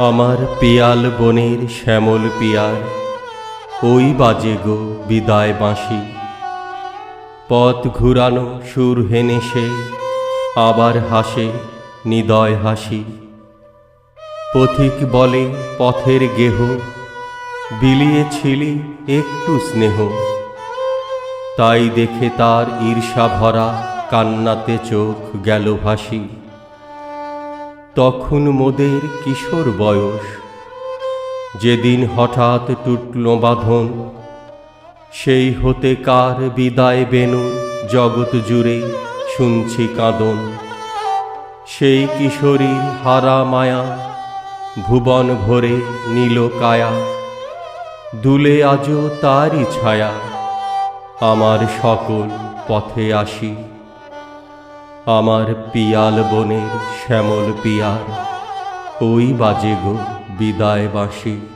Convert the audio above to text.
আমার পিয়াল বনের শ্যামল পিয়ার, ওই বাজে গো বিদায় বাঁশি। পথ ঘুরানো সুর হেনে সে, আবার হাসে নিদয় হাসি। পথিক বলে পথের গেহ বিলিয়েছিলি একটু স্নেহ। তাই দেখে তার ঈর্ষা ভরা কান্নাতে চোখ গেল ভাসি। তখন মোদের কিশোর বয়স। যেদিন হঠাৎ টুটল বাঁধন, সেই হতে কার বিদায় বেনু জগৎ জুড়ে শুনছি কাঁদন। সেই কিশোরী হারা মায়া ভুবন ভরে নীল কায়া। দুলে আজও তারই ছায়া, আমার সকল পথে আসি। আমার পিয়াল বনের শ্যামল পিয়ার। ওই বাজে গো বিদায় বাঁশি